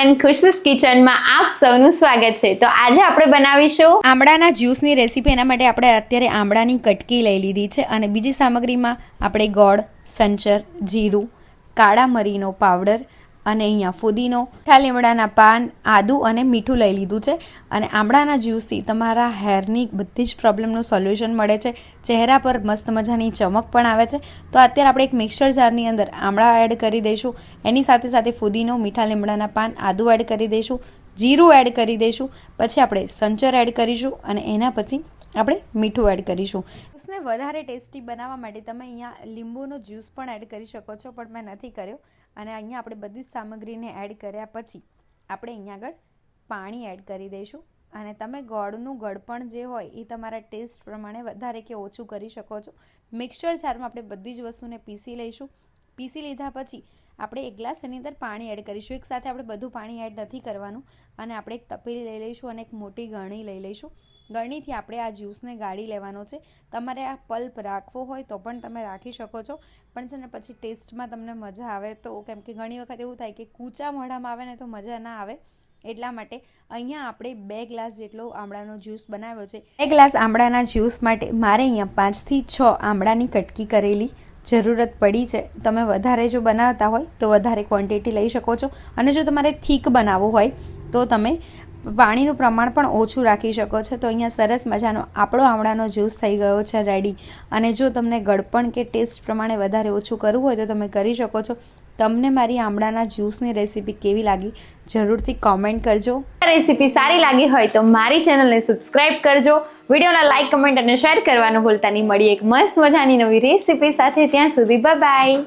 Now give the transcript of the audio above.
Everyone ખુશીસ કિચનમાં આપ સૌનું સ્વાગત છે. તો આજે આપણે બનાવીશું આમળાના જ્યુસની રેસીપી, એના માટે આપણે અત્યારે આમળાની કટકી લઈ લીધી છે અને બીજી સામગ્રીમાં આપણે ગોળ, સંચર, જીરું, કાળા મરીનો પાવડર અને અહીંયા ફુદીનો મીઠા લીમડાના પાન, આદુ અને મીઠું લઈ લીધું છે. અને આમળાના જ્યુસથી તમારા હેરની બધી જ પ્રોબ્લેમનું સોલ્યુશન મળે છે. ચહેરા પર મસ્ત મજાની ચમક પણ આવે છે. તો અત્યારે આપણે એક મિક્સર જારની અંદર આમળા એડ કરી દઈશું. એની સાથે સાથે ફુદીનો, મીઠા લીમડાના પાન, આદુ એડ કરી દઈશું. જીરું એડ કરી દઈશું. પછી આપણે સંચર એડ કરીશું અને એના પછી આપણે મીઠું એડ કરીશું. જ્યુસને વધારે ટેસ્ટી બનાવવા માટે તમે અહીંયા લીંબુનો જ્યુસ પણ એડ કરી શકો છો, પણ મેં નથી કર્યો. અને અહીંયા આપણે બધી જ સામગ્રીને એડ કર્યા પછી આપણે અહીંયા આગળ પાણી એડ કરી દઈશું. અને તમે ગોળનું ગળપણ જે હોય એ તમારા ટેસ્ટ પ્રમાણે વધારે કે ઓછું કરી શકો છો. મિક્સર જારમાં આપણે બધી જ વસ્તુને પીસી લઈશું. પીસી લીધા પછી આપણે એક ગ્લાસ એની અંદર પાણી એડ કરીશું. એકસાથે આપણે બધું પાણી એડ નથી કરવાનું. અને આપણે એક તપેલી લઈ લઈશું અને એક મોટી ગરણી લઈ લઈશું. ગરણીથી આપણે આ જ્યુસને ગાળી લેવાનો છે. તમારે આ પલ્પ રાખવો હોય તો પણ તમે રાખી શકો છો. પણ છે ને પછી ટેસ્ટમાં તમને મજા આવે તો કેમ કે ઘણી વખત એવું થાય કે કૂચા મોઢામાં આવે ને તો મજા ના આવે. એટલા માટે અહીંયા આપણે બે ગ્લાસ જેટલો આમળાનો જ્યુસ બનાવ્યો છે. બે ગ્લાસ આમળાના જ્યુસ માટે મારે અહીંયા પાંચથી છ આમળાની કટકી કરેલી જરૂરત પડી છે. તમે વધારે જો બનાવતા હોય તો વધારે ક્વોન્ટિટી લઈ શકો છો. અને જો તમારે થીક બનાવવું હોય તો તમે પાણીનું પ્રમાણ પણ ઓછું રાખી શકો છો. તો અહીંયા સરસ મજાનો આપણો આમળાનો જ્યુસ થઈ ગયો છે રેડી અને જો તમને ગળપણ કે ટેસ્ટ પ્રમાણે વધારે ઓછું કરવું હોય તો તમે કરી શકો છો. તમને મારી આમળાના જ્યુસની રેસીપી કેવી લાગી જરૂરથી કોમેન્ટ કરજો. રેસીપી સારી લાગી હોય તો મારી ચેનલને સબસ્ક્રાઇબ કરજો. વિડીયોના લાઇક કમેન્ટ અને શેર કરવાનું ભૂલતા નહીં. મળી એક મસ્ત મજાની નવી રેસીપી સાથે. ત્યાં સુધી બાય